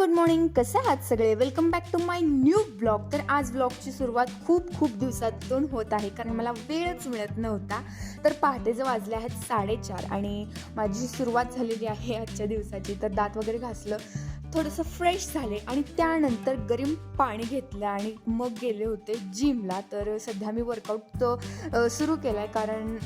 Good morning कसं आहात सगळे? Welcome back to my new blog तर आज ब्लॉगची सुरुवात खूप खूप दिवसातून होत आहे कारण मला वेळच मिळत नव्हता. तर पहाटे जे वाजले आहेत साडेचार आणि माझी सुरुवात झालेली आहे आजच्या दिवसाची तर दात वगैरे घासलं. थोडंसं फ्रेश झाले आणि त्यानंतर गरम पाणी घेतलं आणि मग गेले होते जिमला तर सध्या मी वर्कआउट सुरू केला आहे कारण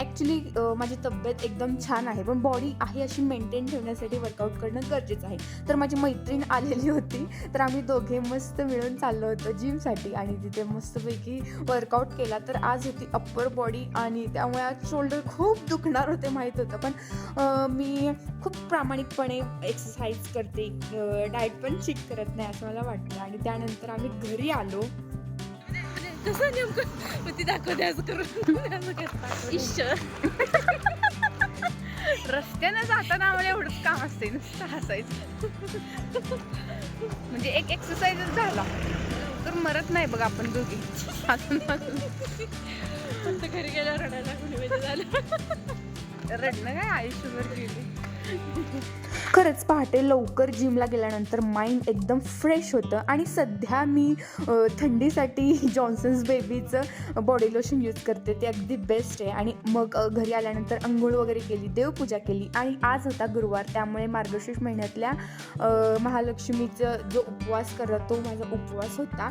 ॲक्च्युली माझी तब्येत एकदम छान आहे. पण बॉडी आहे अशी मेंटेन ठेवण्यासाठी वर्कआउट करणं गरजेचं आहे. तर माझी मैत्रीण आलेली होती. तर आम्ही दोघे मस्त मिळून चाललो होतो जिमसाठी आणि तिथे मस्तपैकी वर्कआउट केला. तर आज होती अप्पर बॉडी आणि त्यामुळे आज शोल्डर खूप दुखणार होते माहीत होतं. पण मी खूप प्रामाणिकपणे एक्सरसाइज करते. डाएट पण चेक करत नाही असं मला वाटलं आणि त्यानंतर आम्ही घरी आलो. कसं नेमकं मग ती दाखवते असं करून. रस्त्यानं जाताना आम्हाला एवढंच काम असते नुसतं हसायचं. म्हणजे एक एक्सरसाइजच झाला. तर मरत नाही बघ आपण दोघी. घरी गेल्यावर रडायला कोणी झालं. रडणं काय आयुष्यभर गेली? खरंच पहाटे लवकर जिमला गेल्यानंतर माइंड एकदम फ्रेश होतं आणि सध्या मी थंडीसाठी जॉन्सन्स बेबीचं बॉडी लोशन यूज करते. ते अगदी बेस्ट आहे. आणि मग घरी आल्यानंतर अंघोळ वगैरे केली देवपूजा केली आणि आज होता गुरुवार. त्यामुळे मार्गशीर्ष महिन्यातल्या महालक्ष्मीचं जो उपवास करतात तो माझा उपवास होता.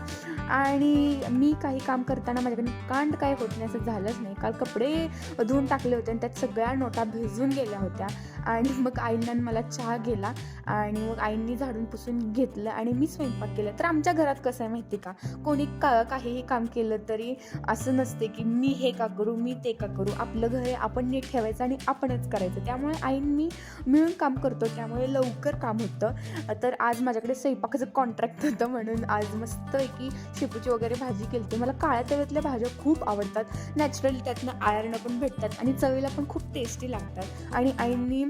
आणि मी काही काम करताना माझ्याकडे कांड काय होत नाही असं झालंच नाही. काल कपडे धुवून टाकले होते आणि त्यात सगळ्या नोट भिजून गेल्या होत्या. आणि मग आईंना मला चहा गेला आणि मग आईंनी झाडून पुसून घेतलं आणि मी स्वयंपाक केला. तर आमच्या घरात कसं आहे माहिती का? कोणी का काहीही काम केलं तरी असं नसते की मी हे का करू मी ते का करू. आपलं घर आहे आपण नीट ठेवायचं आणि आपणच करायचं. त्यामुळे आईंनी मिळून काम करतो. त्यामुळे लवकर काम होतं. तर आज माझ्याकडे स्वयंपाकाचं कॉन्ट्रॅक्ट होतं म्हणून आज मस्त आहे की शेपूची वगैरे भाजी केली होती मला काळ्या तव्यातल्या भाज्या खूप आवडतात. नॅचरली त्यातनं आयर्न पण भेटतात आणि चवीला पण खूप टेस्टी लागतात. आणि आईंनी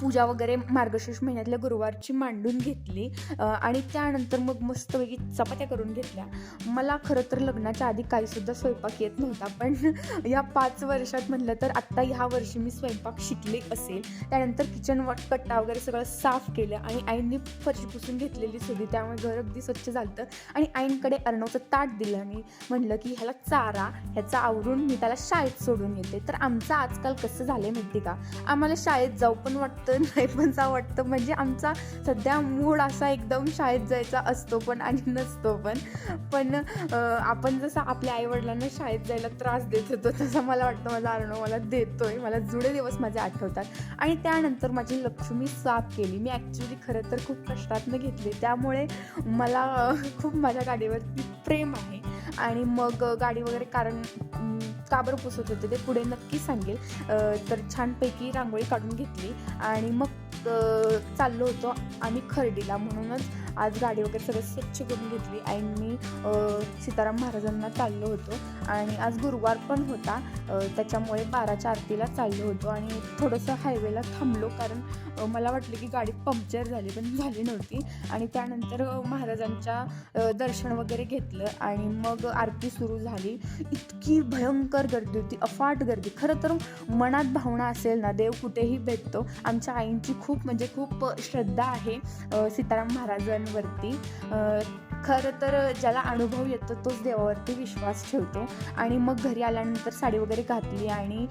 पूजा वगैरे मार्गशीर्ष महिन्यातल्या गुरुवारची मांडून घेतली. आणि त्यानंतर मग मस्तपैकी चपात्या करून घेतल्या. मला खरं तर लग्नाच्या आधी काहीसुद्धा स्वयंपाक येत नव्हता पण या पाच वर्षात म्हटलं तर आत्ता ह्या वर्षी मी स्वयंपाक शिकले असेल. त्यानंतर किचन वट कट्टा वगैरे सगळं साफ केलं आणि आईंनी फरशी पुसून घेतलेली होती त्यामुळे घर अगदी स्वच्छ झालं आणि आईंकडे अर्णवचं ताट दिलं आणि म्हणलं की ह्याला चारा ह्याचा आवरून मी त्याला शाळेत सोडून येते. तर आमचं आजकाल कसं झालं माहिती का? आम्हाला शाळेत जाऊ पण वाटतं नाही पण जाऊ वाटतं. म्हणजे आमचा सध्या मूड असा एकदम शाळेत जायचा असतो पण आणि नसतो पण. पण आपण जसं आपल्या आईवडिलांना शाळेत जायला त्रास देत होतो तसं मला वाटतं माझा अर्णव मला देतो आहे मला जुडे दिवस माझे आठवतात. आणि त्यानंतर माझी लक्ष्मी साफ केली. मी ॲक्च्युली खरं तर खूप कष्टातनं घेतली. त्यामुळे मला खूप माझ्या गाडीवरती प्रेम आहे. आणि मग गाडी वगैरे कारण का बरं पुसत होते ते पुढे नक्की सांगेल. तर छानपैकी रांगोळी काढून घेतली आणि मग चाललो होतो आम्ही खर्डीला म्हणूनच. आज गाडी वगैरे सगळं स्वच्छ करून घेतली. आणि मी सीताराम महाराजांना चाललो होतो. आणि आज गुरुवार पण होता. त्याच्यामुळे बाराच्या आरतीला चाललो होतो. आणि थोडंसं हायवेला थांबलो. कारण मला वाटलं की गाडी पंक्चर झाली पण झाली नव्हती. आणि त्यानंतर महाराजांच्या दर्शन वगैरे घेतलं. आणि मग आरती सुरू झाली. इतकी भयंकर गर्दी होती. अफाट गर्दी. खरं तर मनात भावना असेल ना देव कुठेही भेटतो. आमच्या आईंची खूप म्हणजे खूप श्रद्धा आहे. सीताराम महाराज देवांवरती खरं तर ज्याला अनुभव येतो तोच देवावरती विश्वास ठेवतो. आणि मग घरी आल्यानंतर साडी वगैरे घातली आणि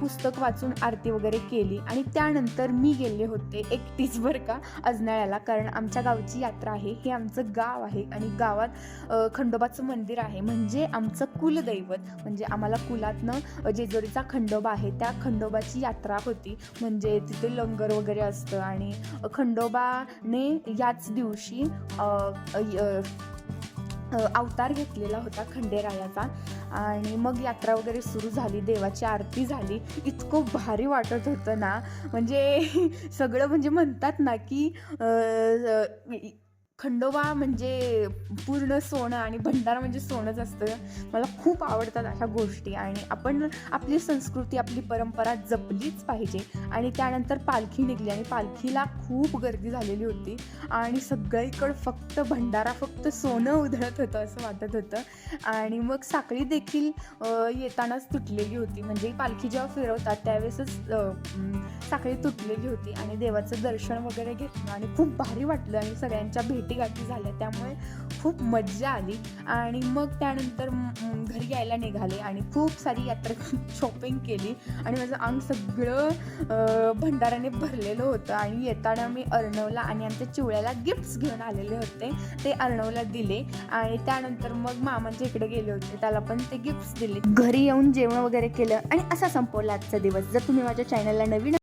पुस्तक वाचून आरती वगैरे केली आणि त्यानंतर मी गेले होते एकटीच बरं का अजनाळ्याला. कारण आमच्या गावची यात्रा आहे हे आमचं गाव आहे आणि गावात खंडोबाचं मंदिर आहे. म्हणजे आमचं कुलदैवत म्हणजे आम्हाला कुलातनं जेजुरीचा खंडोबा आहे त्या खंडोबाची यात्रा होती. म्हणजे तिथे लंगर वगैरे असतं आणि खंडोबाने याच दिवशी य- अवतार घेतलेला होता खंडेरायाचा. आणि मग यात्रा वगैरे सुरू झाली देवाची आरती झाली. इतकं भारी वाटत होतं ना. म्हणजे सगळं म्हणजे म्हणतात ना की खंडोबा म्हणजे पूर्ण सोनं आणि भंडारा म्हणजे सोनंच असतं. मला खूप आवडतात अशा गोष्टी आणि आपण आपली संस्कृती आपली परंपरा जपलीच पाहिजे. आणि त्यानंतर पालखी निघली आणि पालखीला खूप गर्दी झालेली होती. आणि सगळीकडं फक्त भंडारा फक्त सोनं उधळत होतं असं वाटत होतं. आणि मग साखळी देखील येतानाच तुटलेली होती. म्हणजे पालखी जेव्हा फिरवतात त्यावेळेसच साखळी तुटलेली होती. आणि देवाचं दर्शन वगैरे घेतलं आणि खूप भारी वाटलं आणि सगळ्यांच्या भेट भेटीगाठी झाल्या. त्यामुळे खूप मज्जा आली. आणि मग त्यानंतर घरी यायला निघाले आणि खूप सारी यात्रा शॉपिंग केली. आणि माझं अंग सगळं भंडाराने भरलेलं होतं. आणि येताना मी अर्णवला आणि आमच्या चिवळ्याला गिफ्ट्स घेऊन आलेले होते. ते अर्णवला दिले. आणि त्यानंतर मग मामांच्या इकडे गेले होते त्याला पण ते गिफ्ट्स दिले. घरी येऊन जेवण वगैरे केलं. आणि असा संपवला आजचा दिवस. जर तुम्ही माझ्या चॅनलला नवीन